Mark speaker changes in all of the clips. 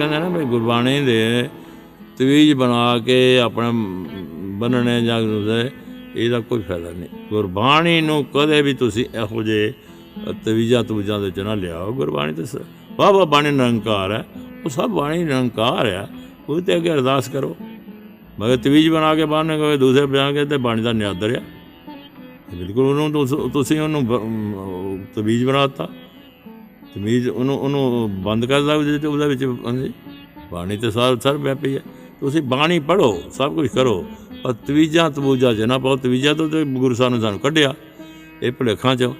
Speaker 1: ਕਹਿੰਦੇ ਨਾ ਵੀ ਗੁਰਬਾਣੀ ਦੇ ਤਵੀਜ ਬਣਾ ਕੇ ਆਪਣਾ ਬੰਨਣੇ ਜਾਂ ਉਹਦੇ ਇਹਦਾ ਕੋਈ ਫਾਇਦਾ ਨਹੀਂ। ਗੁਰਬਾਣੀ ਨੂੰ ਕਦੇ ਵੀ ਤੁਸੀਂ ਇਹੋ ਜੇ ਤਵੀਜਾਂ ਤਵੀਜਾਂ ਦੇ ਚ ਨਾ ਲਿਆਓ। ਗੁਰਬਾਣੀ ਤੇ ਵਾਹ ਵਾਹ ਬਾਣੀ ਨਿਰੰਕਾਰ ਹੈ। ਉਹ ਸਭ ਬਾਣੀ ਨਿਰੰਕਾਰ ਹੈ। ਉਹ ਤੇ ਅੱਗੇ ਅਰਦਾਸ ਕਰੋ। ਮਗਰ ਤਵੀਜ ਬਣਾ ਕੇ ਬਾਹਰ ਨਿਕਲੇ ਦੂਸਰੇ ਬਣਾ ਕੇ ਤੇ ਬਾਣੀ ਦਾ ਨਿਆਦਰ ਆ। ਬਿਲਕੁਲ ਉਹਨੂੰ ਤੁਸ- ਤੁਸੀਂ ਉਹਨੂੰ ਬ- ਅਮ, ਤਵੀਜ ਬਣਾਤਾ ਤਮੀਜ਼ ਉਹਨੂੰ ਉਹਨੂੰ ਬੰਦ ਕਰ ਦਿਓ ਉਹਦੇ ਉਹਦੇ ਵਿੱਚ, ਹਾਂਜੀ। ਬਾਣੀ ਤੇ ਸਾਰ, ਸਰ ਵਿਆਪੀ ਹੈ। ਤੁਸੀਂ ਬਾਣੀ ਪੜੋ ਸਭ ਕੁਝ ਕਰੋ, ਪਰ ਤਵੀਜਾਂ ਤਬੂਜਾ ਚ ਨਾ ਪਾਓ, ਤਵੀਜਾਂ ਤੋਂ ਤੇ ਗੁਰੂ ਸਾਹਿਬ ਨੇ ਸਾਨੂੰ ਕੱਢਿਆ। ਇਹ ਭੁਲੇਖਾਂ ਚ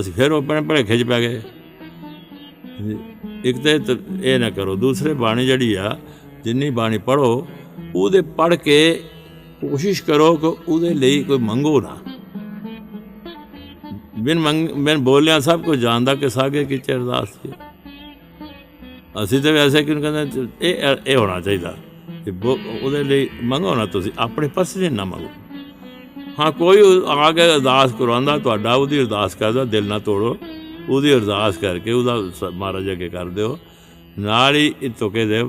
Speaker 1: ਅਸੀਂ ਫਿਰ ਉਹ ਆਪਣੇ ਭੁਲੇਖੇ ਚ ਪੈ ਗਏ। ਹਾਂਜੀ। ਇੱਕ ਤੇ ਤ- ਇਹ ਨਾ ਕਰੋ, ਦੂਸਰੇ ਬਾਣੀ ਜਿਹੜੀ ਆ, ਜਿੰਨੀ ਬਾਣੀ ਪੜੋ ਉਹਦੇ ਪੜ ਕੇ ਕੋਸ਼ਿਸ਼ ਕਰੋ ਕਿ ਉਹਦੇ ਲਈ ਕੋਈ ਮੰਗੋ ਨਾ। ਬਿਨ ਮੰਗ, ਬਿਨ ਬੋਲਿਆ ਸਭ ਕੁਝ ਜਾਣਦਾ ਕਿ ਸਾਗੇ ਕੀ ਅਰਦਾਸ ਸੀ। ਅਸੀਂ ਤਾਂ ਵੈਸੇ ਕਿਉਂ ਕਹਿੰਦੇ ਇਹ ਇਹ ਹੋਣਾ ਚਾਹੀਦਾ ਕਿ ਉਹਦੇ ਲਈ ਮੰਗੋ ਨਾ ਤੁਸੀਂ, ਆਪਣੇ ਪਾਸੇ ਨਾ ਮੰਗੋ। ਹਾਂ, ਕੋਈ ਆ ਕੇ ਅਰਦਾਸ ਕਰਵਾਉਂਦਾ ਤੁਹਾਡਾ ਉਹਦੀ ਅਰਦਾਸ ਕਰਦਾ, ਦਿਲ ਨਾ ਤੋੜੋ। ਉਹਦੀ ਅਰਦਾਸ ਕਰਕੇ ਉਹਦਾ ਸ- ਮਹਾਰਾਜ ਅੱਗੇ ਕਰ ਦਿਓ। ਨਾਲ ਹੀ ਇਹ ਤੋਕੇ ਦੇ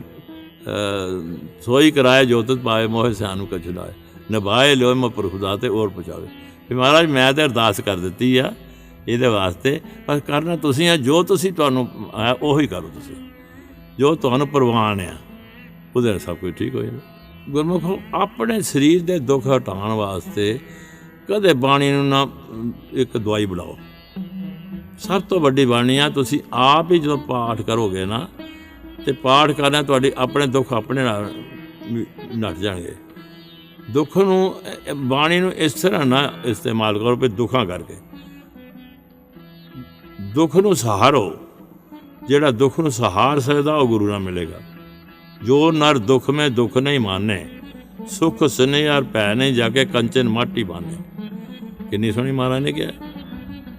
Speaker 1: ਸੋਈ ਕਰਾਏ ਜੋਤਤ ਪਾਏ ਮੋਹ ਸਿਆਨੂ ਕਛ ਲਾਏ ਨਭਾਏ ਲੋਇ ਮ ਪ੍ਰਖੁਦਾ ਤੇ ਔਰ ਪਹੁੰਚਾਵੇ। ਵੀ ਮਹਾਰਾਜ, ਮੈਂ ਤੇ ਅਰਦਾਸ ਕਰ ਦਿੱਤੀ ਆ ਇਹਦੇ ਵਾਸਤੇ, ਪਰ ਕਰਨਾ ਤੁਸੀਂ ਆ, ਜੋ ਤੁਸੀਂ ਤੁਹਾਨੂੰ ਆ, ਉਹੀ ਕਰੋ ਤੁਸੀਂ। ਜੋ ਤੁਹਾਨੂੰ ਪ੍ਰਵਾਨ ਆ, ਉਹਦੇ ਨਾਲ ਸਭ ਕੁਝ ਠੀਕ ਹੋ ਜਾਣਾ ਗੁਰਮੁਖੋ, ਆਪਣੇ ਸਰੀਰ ਦੇ ਦੁੱਖ ਹਟਾਉਣ ਵਾਸਤੇ ਕਦੇ ਬਾਣੀ ਨੂੰ ਨਾ, ਇੱਕ ਦਵਾਈ ਬਣਾਓ। ਸਭ ਤੋਂ ਵੱਡੀ ਬਾਣੀ ਆ, ਤੁਸੀਂ ਆਪ ਹੀ ਜਦੋਂ ਪਾਠ ਕਰੋਗੇ ਨਾ, ਤੇ ਪਾਠ ਕਰਨਾ ਤੁਹਾਡੇ ਆਪਣੇ ਦੁੱਖ ਆਪਣੇ ਨਾਲ ਵੀ ਨੱਟ ਜਾਣਗੇ। ਦੁੱਖ ਨੂੰ ਬਾਣੀ ਨੂੰ ਇਸ ਤਰ੍ਹਾਂ ਨਾ ਇਸਤੇਮਾਲ ਕਰੋ ਵੀ ਦੁੱਖਾਂ ਕਰਕੇ। ਦੁੱਖ ਨੂੰ ਸਹਾਰੋ। ਜਿਹੜਾ ਦੁੱਖ ਨੂੰ ਸਹਾਰ ਸਕਦਾ, ਉਹ ਗੁਰੂ ਨਾਲ ਮਿਲੇਗਾ। ਜੋ ਨਰ ਦੁੱਖ ਮੈਂ ਦੁੱਖ ਨਹੀਂ ਮਾਨੇ ਸੁਖ ਸਨੇ ਯਾਰ ਭੈ ਨਹੀਂ ਜਾ ਕੇ ਕੰਚਨ ਮਾਟੀ ਬਾਨੇ। ਕਿੰਨੀ ਸੋਹਣੀ ਮਹਾਰਾਜ ਨੇ ਕਿਹਾ।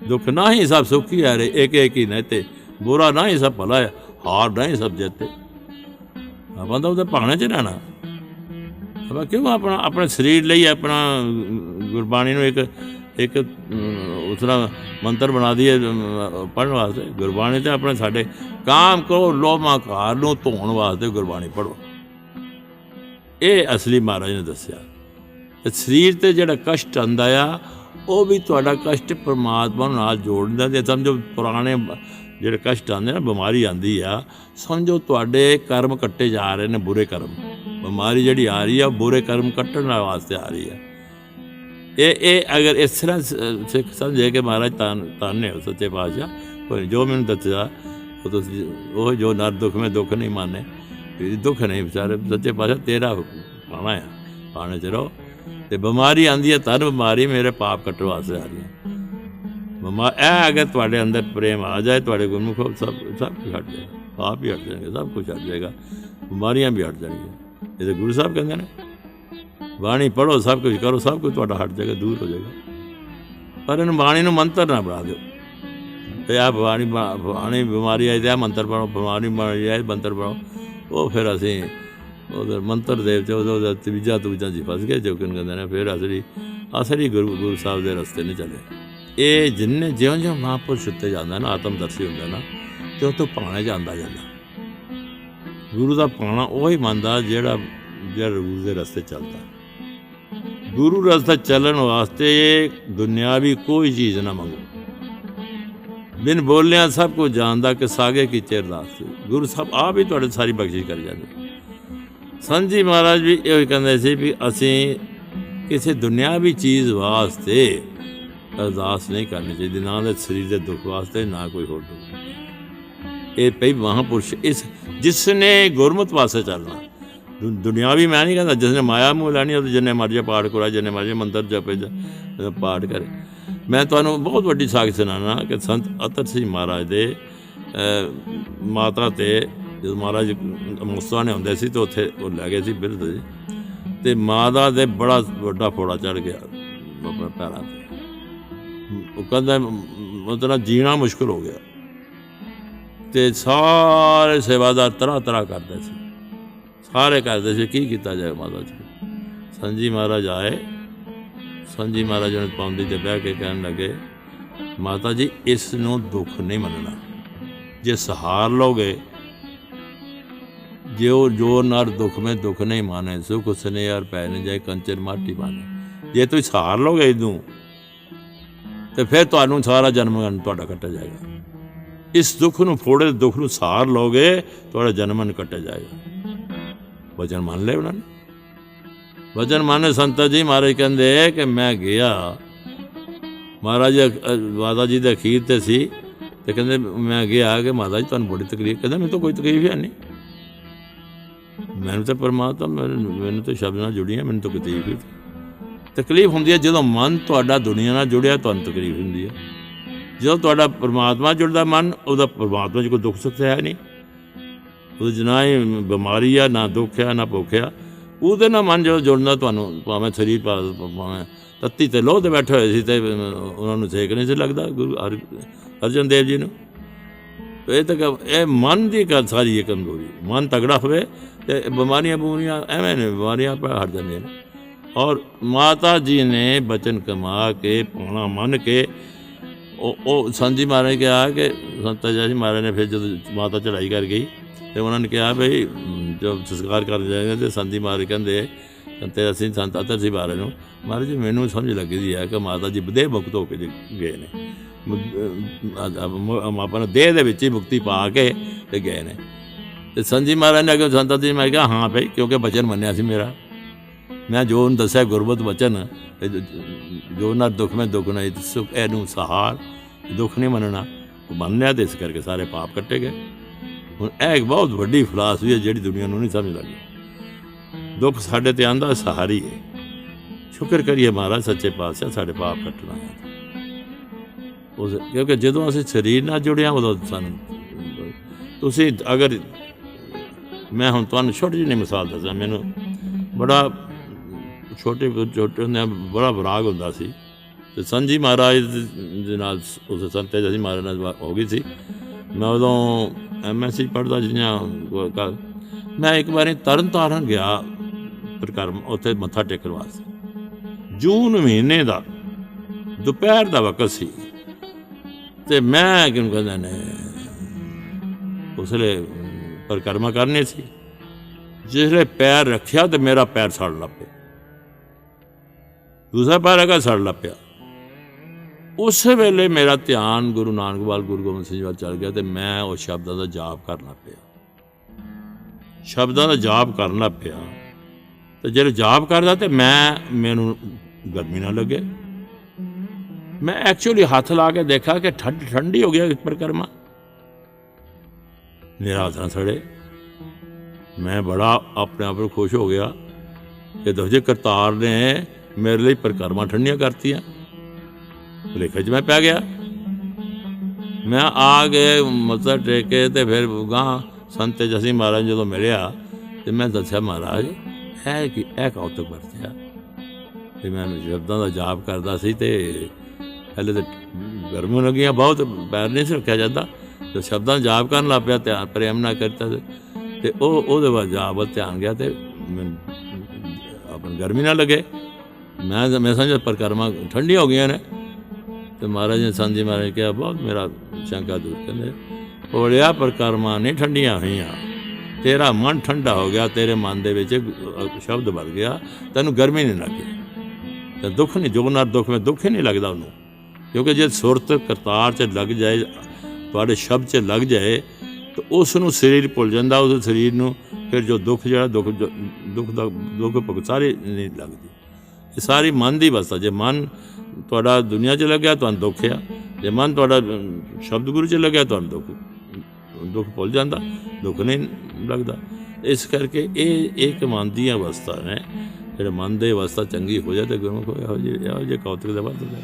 Speaker 1: ਦੁੱਖ ਨਾ ਹੀ ਸਭ ਸੁਖੀ ਹੈ ਰੇ, ਇੱਕ ਇੱਕ ਹੀ ਨਹਤੇ ਬੁਰਾ ਨਾ ਹੀ ਸਭ ਭਲਾ ਹਾਰ ਨਾ ਹੀ ਸਭ ਜਿੱਤੇ। ਆਪਾਂ ਤਾਂ ਉਹਦੇ ਭਾਣੇ ਚ ਰਹਿਣਾ। ਆਪਾਂ ਕਿਉਂ ਆਪਣਾ ਆਪਣੇ ਸਰੀਰ ਲਈ ਆਪਣਾ ਗੁਰਬਾਣੀ ਨੂੰ ਇੱਕ ਇੱਕ ਅਮ, ਉਸ ਤਰ੍ਹਾਂ ਮੰਤਰ ਬਣਾ ਦਈਏ ਪੜਨ ਵਾਸਤੇ। ਗੁਰਬਾਣੀ ਤੇ ਆਪਣੇ ਸਾਡੇ ਕਾਮ ਕੋ ਲੋਮਾ ਘਾਰ ਨੂੰ ਧੋਣ ਵਾਸਤੇ ਗੁਰਬਾਣੀ ਪੜੋ ਇਹ ਅਸਲੀ ਮਹਾਰਾਜ ਨੇ ਦੱਸਿਆ। ਤੇ ਸਰੀਰ ਤੇ ਜਿਹੜਾ ਕਸ਼ਟ ਆਂਦਾ ਆ ਉਹ ਵੀ ਤੁਹਾਡਾ ਕਸ਼ਟ ਪਰਮਾਤਮਾ ਨਾਲ ਜੋੜਦਾ ਤੇ ਸਮਝੋ ਪੁਰਾਣੇ ਜਿਹੜੇ ਕਸ਼ਟ ਆਉਂਦੇ ਨਾ ਬਿਮਾਰੀ ਆਂਦੀ ਆ ਸਮਝੋ ਤੁਹਾਡੇ ਕਰਮ ਕੱਟੇ ਜਾ ਰਹੇ ਨੇ ਬੁਰੇ ਕਰਮ। ਬਿਮਾਰੀ ਜਿਹੜੀ ਆ ਰਹੀ ਆ ਉਹ ਬੁਰੇ ਕਰਮ ਕੱਟਣ ਵਾਸਤੇ ਆ ਰਹੀ ਆ। ਇਹ ਇਹ ਅਗਰ ਇਸ ਤਰ੍ਹਾਂ ਸ- ਸਿੱਖ ਸਮਝੇ ਕਿ ਮਹਾਰਾਜ ਤਾਂ ਤਾਨੇ ਹੋ ਸੱਚੇ ਪਾਤਸ਼ਾਹ, ਕੋਈ ਜੋ ਮੈਨੂੰ ਦੱਸਿਆ, ਉਹ ਤੁਸੀਂ, ਉਹ ਜੋ ਨਰ ਦੁੱਖ, ਮੈਂ ਦੁੱਖ ਨਹੀਂ ਮਾਨੇ। ਵੀ ਦੁੱਖ ਨਹੀਂ ਵਿਚਾਰੇ, ਸੱਚੇ ਪਾਤਸ਼ਾਹ ਤੇਰਾ ਪਾਣਾ ਆ, ਪਾਣੇ ਚ ਰਹੋ। ਤੇ ਬਿਮਾਰੀ ਆਂਦੀ ਹੈ ਤਨ ਬਿਮਾਰੀ ਮੇਰੇ ਪਾਪ ਕੱਟਣ ਵਾਸਤੇ ਆ ਰਹੀ ਹੈ ਮਮਾ ਇਹ ਅਗਰ ਤੁਹਾਡੇ ਅੰਦਰ ਪ੍ਰੇਮ ਆ ਜਾਏ, ਤੁਹਾਡੇ ਗੁਰਮੁਖ ਸਭ ਸਭ ਕੁਝ ਹਟ ਜਾਏਗਾ। ਪਾਪ ਹੀ ਹਟ ਜਾਣਗੇ, ਸਭ ਕੁਝ ਹਟ ਜਾਏਗਾ। ਬਿਮਾਰੀਆਂ ਵੀ ਹਟ ਜਾਣਗੀਆਂ। ਇਹ ਤਾਂ ਗੁਰੂ ਸਾਹਿਬ ਕਹਿੰਦੇ ਨੇ। ਬਾਣੀ ਪੜੋ ਸਭ ਕੁਝ ਕਰੋ, ਸਭ ਕੁਝ ਤੁਹਾਡਾ ਹਟ ਜਾਏਗਾ ਦੂਰ ਹੋ ਜਾਏਗਾ। ਪਰ ਇਹਨੂੰ ਬਾਣੀ ਨੂੰ ਮੰਤਰ ਨਾ ਬਣਾ ਦਿਓ। ਤੇ ਆ ਬਾਣੀ ਬਣਾ- ਬਾਣੀ ਬਿਮਾਰੀ ਆਈ ਤੇ ਆ ਮੰਤਰ ਪੜੋ ਬਿਮਾਰੀ ਬਣੀ ਆਈ ਮੰਤਰ ਪੜੋ ਉਹ ਫਿਰ ਅਸੀਂ ਉਹਦੇ ਮੰਤਰ ਦੇ ਵਿੱਚ ਉਹਦਾ ਤਵੀਜਾ ਤਵੀਜਾ ਜੀ ਫਸ ਗਏ, ਜੋ ਕਿ ਕਹਿੰਦੇ ਨੇ, ਫਿਰ ਅਸਲੀ ਅਸਲੀ ਗੁਰੂ ਗੁਰੂ ਸਾਹਿਬ ਦੇ ਰਸਤੇ ਨਹੀਂ ਚੱਲੇ। ਇਹ ਜਿੰਨੇ ਜਿਉਂ ਜਿਉਂ ਮਹਾਂਪੁਰਸ਼ ਉੱਤੇ ਜਾਂਦਾ ਨਾ, ਆਤਮਦਰਸ਼ੀ ਹੁੰਦਾ ਨਾ, ਤੇ ਉਹ ਤੋਂ ਪਾਣੇ ਜਾਂਦਾ ਜਾਂਦਾ। ਗੁਰੂ ਦਾ ਪਾਣਾ ਉਹ ਹੀ ਮੰਨਦਾ ਜਿਹੜਾ ਜਿਹੜਾ ਗੁਰੂ ਦੇ ਰਸਤੇ ਚੱਲਦਾ। ਗੁਰੂ ਰਸਤੇ ਚੱਲਣ ਵਾਸਤੇ ਦੁਨਿਆਵੀ ਕੋਈ ਚੀਜ਼ ਨਾ ਮੰਗੋ। ਬਿਨ ਬੋਲਿਆ ਸਭ ਕੁਝ ਜਾਣਦਾ ਕਿ ਸਾਗੇ ਕੀ ਅਰਦਾਸ ਗੁਰੂ ਸਾਹਿਬ ਆਪ ਹੀ ਤੁਹਾਡੇ ਸਾਰੀ ਬਖਸ਼ਿਸ਼ ਕਰ ਜਾਂਦੇ। ਸੰਜੀ ਮਹਾਰਾਜ ਵੀ ਇਹੋ ਹੀ ਕਹਿੰਦੇ ਸੀ ਵੀ ਅਸੀਂ ਕਿਸੇ ਦੁਨਿਆਵੀ ਚੀਜ਼ ਵਾਸਤੇ ਅਰਦਾਸ ਨਹੀਂ ਕਰਨੀ ਚਾਹੀਦੀ, ਨਾ ਦੇ ਸਰੀਰ ਦੇ ਦੁੱਖ ਵਾਸਤੇ, ਨਾ ਕੋਈ ਹੋਰ ਦੁੱਖ। ਇਹ ਪਈ ਮਹਾਪੁਰਸ਼ ਇਸ ਜਿਸ ਨੇ ਗੁਰਮਤ ਵਾਸਤੇ ਚੱਲਣਾ। ਦੁ- ਦੁਨਿਆਵੀ ਮੈਂ ਨਹੀਂ ਕਹਿੰਦਾ ਜਿਸ ਨੇ ਮਾਇਆ ਮੂਹ ਲੈਣੀ ਉਹ ਜਿੰਨੇ ਮਰਜ਼ੀ ਪਾਠ ਕਰਾ ਜਿੰਨੇ ਮਰਜ਼ੀ ਮੰਦਰ ਜਪੇ, ਜ- ਪਾਠ ਕਰੇ। ਮੈਂ ਤੁਹਾਨੂੰ ਬਹੁਤ ਵੱਡੀ ਸਾਖ ਸੁਣਾਉਣਾ ਕਿ ਸੰਤ ਅਤਰ ਸਿੰਘ ਮਹਾਰਾਜ ਦੇ ਮਾਤਾ ਤੇ ਜਦੋਂ ਮਹਾਰਾਜ ਮੁਸਤਫਾ ਨੇ ਹੁੰਦੇ ਸੀ ਤੇ ਉੱਥੇ ਉਹ ਲੈ ਗਏ ਸੀ ਬਿਰਧ ਜੀ। ਤੇ ਮਾਤਾ ਦੇ ਬੜਾ ਵੱਡਾ ਫੋੜਾ ਚੜ ਗਿਆ ਆਪਣੇ ਪੈਰਾਂ ਤੇ। ਉਹ ਕਹਿੰਦਾ ਮਤਲਬ ਜੀਣਾ ਮੁਸ਼ਕਲ ਹੋ ਗਿਆ। ਤੇ ਸਾਰੇ ਸੇਵਾਦਾਰ ਤਰ੍ਹਾਂ ਤਰ੍ਹਾਂ ਕਰਦੇ ਸੀ। ਸਾਰੇ ਕਰਦੇ ਸੀ, ਕੀ ਕੀਤਾ ਜਾਏ ਮਾਤਾ ਜੀ? ਸੰਜੀ ਮਹਾਰਾਜ ਆਏ। ਸੰਜੀ ਮਹਾਰਾਜ ਨੇ ਪਾਉਂਦੀ ਤੇ ਬਹਿ ਕੇ ਕਹਿਣ ਲੱਗੇ, ਮਾਤਾ ਜੀ, ਇਸ ਨੂੰ ਦੁੱਖ ਨਹੀਂ ਮੰਨਣਾ। ਜੇ ਸਹਾਰ ਲੋਗੇ ਉਹ ਜੋ ਨਰ ਦੁੱਖ ਮੈਂ ਦੁੱਖ ਨਹੀਂ ਮਾਨੇ, ਸੁਖ ਸਨੇ ਯਾਰ ਪੈ ਨਹੀਂ ਜਾਏ, ਕੰਚਨ ਮਾਟੀ ਬਾਨੇ ਜੇ ਤੁਸੀਂ ਸਹਾਰ ਲੋਗੇ ਇਹਨੂੰ, ਤੇ ਫਿਰ ਤੁਹਾਨੂੰ ਸਾਰਾ ਜਨਮ ਤੁਹਾਡਾ ਕੱਟਿਆ ਜਾਏਗਾ। ਇਸ ਦੁੱਖ ਨੂੰ ਫੋੜੇ, ਦੁੱਖ ਨੂੰ ਸਾਰ ਲੋਗੇ ਤੁਹਾਡਾ ਜਨਮਨ ਕੱਟਿਆ ਜਾਏਗਾ। ਵਚਨ ਮੰਨ ਲਿਆ ਉਹਨਾਂ ਨੇ? ਵਚਨ ਮੰਨੇ ਸੰਤਾ ਜੀ ਮਹਾਰਾਜ ਕਹਿੰਦੇ ਕਿ ਮੈਂ ਗਿਆ। ਮਹਾਰਾਜ ਮਾਤਾ ਜੀ ਦੇ ਅਖੀਰ ਤੇ ਸੀ ਤੇ ਕਹਿੰਦੇ ਮੈਂ ਗਿਆ ਕਿ ਮਾਤਾ ਜੀ ਤੁਹਾਨੂੰ ਬੜੀ ਤਕਲੀਫ, ਕਹਿੰਦਾ ਮੈਨੂੰ ਤਾਂ ਕੋਈ ਤਕਲੀਫ ਹੈ ਨਹੀਂ ਮੈਨੂੰ ਤਾਂ ਪਰਮਾਤਮਾ ਮੈਨੂੰ ਮੈਨੂੰ ਤਾਂ ਸ਼ਬਦ ਨਾਲ ਜੁੜੀ ਹੈ ਮੈਨੂੰ ਤਾਂ ਕੋਈ ਤਕਲੀਫ ਨਹੀਂ। ਤਕਲੀਫ ਹੁੰਦੀ ਹੈ ਜਦੋਂ ਮਨ ਤੁਹਾਡਾ ਦੁਨੀਆ ਨਾਲ ਜੁੜਿਆ, ਤੁਹਾਨੂੰ ਤਕਲੀਫ ਹੁੰਦੀ ਹੈ। ਜਦੋਂ ਤੁਹਾਡਾ ਪਰਮਾਤਮਾ ਜੁੜਦਾ ਮਨ, ਉਹਦਾ ਪਰਮਾਤਮਾ 'ਚ ਕੋਈ ਦੁੱਖ ਸੁੱਖ ਹੈ ਨਹੀਂ। ਉਹਦੇ 'ਚ ਨਾ ਹੀ ਬਿਮਾਰੀ ਆ, ਨਾ ਦੁੱਖ ਆ, ਨਾ ਭੁੱਖ ਆ। ਉਹਦੇ ਨਾਲ ਮਨ ਜਦੋਂ ਜੁੜਦਾ ਤੁਹਾਨੂੰ, ਭਾਵੇਂ ਸਰੀਰ ਭਾਵੇਂ ਤੱਤੀ ਤੇ ਲੋਹ ਤੇ ਬੈਠੇ ਹੋਏ ਸੀ ਤੇ ਉਹਨਾਂ ਨੂੰ ਸੇਕ ਨਹੀਂ ਸੀ ਲੱਗਦਾ, ਗੁਰੂ ਹਰਿ- ਅਰਜਨ ਦੇਵ ਜੀ ਨੂੰ। ਇਹ ਤਾਂ ਇਹ ਮਨ ਦੀ ਗੱਲ ਸਾਰੀ ਇਹ ਕਮਜ਼ੋਰੀ। ਮਨ ਤਗੜਾ ਹੋਵੇ ਤੇ ਬਿਮਾਰੀਆਂ ਬੂਰੀਆਂ ਐਵੇਂ ਨੇ, ਬਿਮਾਰੀਆਂ ਪਰ ਹਟ ਜਾਂਦੀਆਂ ਨੇ। ਔਰ ਮਾਤਾ ਜੀ ਨੇ ਬਚਨ ਕਮਾ ਕੇ, ਪਾਉਣਾ ਮੰਨ ਕੇ ਉਹ ਉਹ ਸੰਜੀ ਮਹਾਰਾਜ ਕਿਹਾ ਕਿ ਸੰਤ ਜੀ ਮਹਾਰਾਜ ਨੇ ਫਿਰ ਜਦੋਂ ਮਾਤਾ ਚੜਾਈ ਕਰ ਗਈ ਤੇ ਉਹਨਾਂ ਨੇ ਕਿਹਾ ਭਈ ਅਮ, ਜਦ ਸੰਸਕਾਰ ਕਰ ਜਾਏਗਾ ਤੇ ਸੰਜੀ ਮਹਾਰਾਜ ਕਹਿੰਦੇ ਤੇ ਅਸੀਂ ਸੰਤ ਅਤਰ ਸੀ ਮਹਾਰਾਜ ਨੂੰ। ਮਹਾਰਾਜ ਜੀ ਮੈਨੂੰ ਸਮਝ ਲੱਗੀ ਦੀ ਹੈ ਕਿ ਮਾਤਾ ਜੀ ਬਦੇ ਮੁਕਤ ਹੋ ਕੇ ਗਏ ਨੇ। ਆਪਾਂ ਆਪਣਾ ਦੇਹ ਦੇ ਵਿੱਚ ਹੀ ਮੁਕਤੀ ਪਾ ਕੇ ਤੇ ਗਏ ਨੇ। ਤੇ ਸੰਜੀ ਮਹਾਰਾਜ ਨੇ ਅਗੇ ਸੰਤ ਜੀ ਮੈਂ ਕਿਹਾ ਹਾਂ ਭਈ ਕਿਉਂਕਿ ਬਚਨ ਮੰਨਿਆ ਸੀ ਮੇਰਾ। ਮੈਂ ਜੋ ਉਹਨੂੰ ਦੱਸਿਆ ਗੁਰਬਤ ਬਚਨ ਜੋ- ਜੋ ਨਾ ਦੁੱਖ ਮੈਂ ਦੁੱਖ ਨਹੀਂ ਸੁਖ ਇਹਨੂੰ ਸਹਾਰ ਦੁੱਖ ਨਹੀਂ ਮੰਨਣਾ। ਉਹ ਮੰਨ ਲਿਆ ਤੇ ਇਸ ਕਰਕੇ ਸਾਰੇ ਪਾਪ ਕੱਟੇ ਗਏ। ਹੁਣ ਇਹ ਇੱਕ ਬਹੁਤ ਵੱਡੀ ਫਲਸਫੀ ਹੈ ਜਿਹੜੀ ਦੁਨੀਆ ਨੂੰ ਨਹੀਂ ਸਮਝ ਲੱਗੀ ਦੁੱਖ ਸਾਡੇ ਤੇ ਆਂਦਾ ਸਹਾਰੀ ਹੈ। ਸ਼ੁਕਰ ਕਰੀਏ ਮਹਾਰਾਜ, ਸੱਚੇ ਪਾਤਸ਼ਾਹ ਸਾਡੇ ਪਾਪ ਕੱਟਣਾ ਹੈ ਉਸ ਕਿਉਂਕਿ ਜਦੋਂ ਅਸੀਂ ਸਰੀਰ ਨਾਲ ਜੁੜਿਆ, ਉਦੋਂ ਸਾਨੂੰ ਤੁਸੀਂ ਅਗਰ ਮੈਂ ਹੁਣ ਤੁਹਾਨੂੰ ਛੋਟੀ ਜਿਹੀ ਮਿਸਾਲ ਦੱਸਾਂ, ਮੈਨੂੰ ਬੜਾ ਛੋਟੇ ਛੋਟੇ ਹੁੰਦਿਆਂ ਬੜਾ ਵਿਰਾਗ ਹੁੰਦਾ ਸੀ। ਤੇ ਸੰਜੀ ਮਹਾਰਾਜ ਦੇ- ਨਾਲ ਉਸ ਸੰਤੇ ਜੀ ਮਹਾਰਾਜ ਨਾਲ ਹੋ ਗਈ ਸੀ। ਮੈਂ ਉਦੋਂ ਐਮਐਸਸੀ ਪੜ੍ਹਦਾ ਜਿਹਾ ਮੈਂ ਇੱਕ ਵਾਰੀ ਤਰਨ ਤਾਰਨ ਗਿਆ ਪ੍ਰਕਰਮ ਉੱਥੇ ਮੱਥਾ ਟੇਕਣ ਵਾਸਤੇ। ਜੂਨ ਮਹੀਨੇ ਦਾ, ਦੁਪਹਿਰ ਦਾ ਵਕਤ ਸੀ। ਤੇ ਮੈਂ ਕਿਉਂ ਕਹਿੰਦਾ ਨੇ, ਉਸਲੇ ਪਰਿਕਰਮਾ ਕਰਨੀ ਸੀ। ਜਿਸਲੇ ਪੈਰ ਰੱਖਿਆ ਤੇ ਮੇਰਾ ਪੈਰ ਸੜ ਲੱਗ ਪਿਆ ਦੂਸਰਾ ਪੈਰ ਅਗਾ ਸੜ ਲੱਗ ਪਿਆ ਉਸ ਵੇਲੇ ਮੇਰਾ ਧਿਆਨ ਗੁਰੂ ਨਾਨਕ ਨਾਨਕਵਾਲ ਗੁਰੂ ਗੋਬਿੰਦ ਸਿੰਘ ਜੀ ਵੱਲ ਚੱਲ ਗਿਆ ਤੇ ਮੈਂ ਉਹ ਸ਼ਬਦਾਂ ਦਾ ਜਾਪ ਕਰਨਾ ਪਿਆ। ਸ਼ਬਦਾਂ ਦਾ ਜਾਪ ਕਰਨਾ ਪਿਆ। ਤੇ ਜਦੋਂ ਜਾਪ ਕਰਦਾ ਤੇ ਮੈਂ, ਮੈਨੂੰ ਗਰਮੀ ਨਾ ਲੱਗੇ। ਮੈਂ ਐਕਚੁਅਲੀ ਹੱਥ ਲਾ ਕੇ ਦੇਖਿਆ ਕਿ ਠੰਡ, ਠੰਡੀ ਹੋ ਗਿਆ ਪਰਿਕਰਮਾ। ਮੇਰਾ ਸੜੇ। ਮੈਂ ਬੜਾ ਆਪਣੇ ਆਪ ਨੂੰ ਖੁਸ਼ ਹੋ ਗਿਆ ਕਿ ਦੂਜੇ ਕਰਤਾਰ ਨੇ ਮੇਰੇ ਲਈ ਪਰਿਕਰਮਾ ਠੰਡੀਆਂ ਕਰਤੀਆਂ। ਲੇਖੇ 'ਚ ਮੈਂ ਪੈ ਗਿਆ। ਮੈਂ ਆ ਕੇ ਮੱਥਾ ਟੇਕੇ ਤੇ ਫਿਰ ਗਾਂ ਸੰਤ ਜਸੀ ਮਹਾਰਾਜ ਜਦੋਂ ਮਿਲਿਆ ਤੇ ਮੈਂ ਦੱਸਿਆ, ਮਹਾਰਾਜ, ਇਹ ਕਿ, ਇਹ ਕੌਤਕ ਵਰਤਿਆ? ਤੇ ਮੈਂ ਸ਼ਬਦਾਂ ਦਾ ਜਾਪ ਕਰਦਾ ਸੀ ਤੇ ਹਲੇ ਤੇ ਗਰਮ ਲੱਗੀਆਂ, ਬਹੁਤ ਪੈਰ ਨਹੀਂ ਸੀ ਰੱਖਿਆ ਜਾਂਦਾ। ਤੇ ਸ਼ਬਦਾਂ ਦਾ ਜਾਪ ਕਰਨ ਲੱਗ ਪਿਆ, ਧਿਆਨ, ਪ੍ਰੇਮ ਨਾਲ ਕਰਤਾ ਤੇ- ਉਹ, ਉਹਦੇ ਬਾਅਦ ਜਾਪ ਵੱਲ ਧਿਆਨ ਗਿਆ ਤੇ ਮੈਨੂੰ ਆਪਣ ਗਰਮੀ ਨਾ ਲੱਗੇ। ਮੈਂ ਮੈਂ ਸਮਝਿਆ ਪਰਕਰਮਾ ਠੰਡੀਆਂ ਹੋ ਗਈਆਂ ਨੇ। ਤੇ ਮਹਾਰਾਜ ਨੇ ਸੰਜੀ ਮਹਾਰਾਜ ਨੇ ਕਿਹਾ, ਬਹੁਤ ਮੇਰਾ ਸ਼ੰਕਾ ਦੂਰ ਕਹਿੰਦੇ ਹੋਲਿਆ ਪਰਕਰਮਾ ਨਹੀਂ ਠੰਡੀਆਂ ਹੋਈਆਂ। ਤੇਰਾ ਮਨ ਠੰਡਾ ਹੋ ਗਿਆ, ਤੇਰੇ ਮਨ ਦੇ ਵਿੱਚ ਸ਼ਬਦ ਭਰ ਗਿਆ। ਤੈਨੂੰ ਗਰਮੀ ਨਹੀਂ ਲੱਗੀ। ਤੇ ਦੁੱਖ ਨਹੀਂ, ਜੋ ਨਾ ਦੁੱਖ, ਮੈਂ ਦੁੱਖ ਹੀ ਨਹੀਂ ਲੱਗਦਾ ਉਹਨੂੰ। ਕਿਉਂਕਿ ਜੇ ਸੁਰਤ ਕਰਤਾਰ 'ਚ ਲੱਗ ਜਾਏ, ਤੁਹਾਡੇ ਸ਼ਬਦ 'ਚ ਲੱਗ ਜਾਏ, ਤਾਂ ਉਸ ਨੂੰ ਸਰੀਰ ਭੁੱਲ ਜਾਂਦਾ, ਉਸ ਸਰੀਰ ਨੂੰ ਫਿਰ ਜੋ ਦੁੱਖ ਜਿਹੜਾ, ਦੁੱਖ ਦੁੱਖ ਦਾ, ਦੁੱਖ ਭੁਗਤ ਸਾਰੇ ਨਹੀਂ ਲੱਗਦੀ। ਇਹ ਸਾਰੀ ਮਨ ਦੀ ਵਸਤਾ। ਜੇ ਮਨ ਤੁਹਾਡਾ ਦੁਨੀਆ 'ਚ ਲੱਗਿਆ ਤੁਹਾਨੂੰ ਦੁੱਖ ਆ। ਜੇ ਮਨ ਤੁਹਾਡਾ ਸ਼ਬਦ ਗੁਰੂ 'ਚ ਲੱਗਿਆ ਤੁਹਾਨੂੰ ਦੁੱਖ। ਦੁੱਖ ਭੁੱਲ ਜਾਂਦਾ, ਦੁੱਖ ਨਹੀਂ ਲੱਗਦਾ। ਇਸ ਕਰਕੇ ਇਹ ਇੱਕ ਮਨ ਦੀ ਅਵਸਥਾ ਹੈ ਜਿਹੜਾ ਮਨ ਦੀ ਅਵਸਥਾ ਚੰਗੀ ਹੋ ਜਾਏ ਤੇ ਗੁਰਮੁਖ ਇਹੋ ਜਿਹੇ ਇਹੋ ਜਿਹੇ ਕੌਤਕ ਦਾ ਵਰਤਦਾ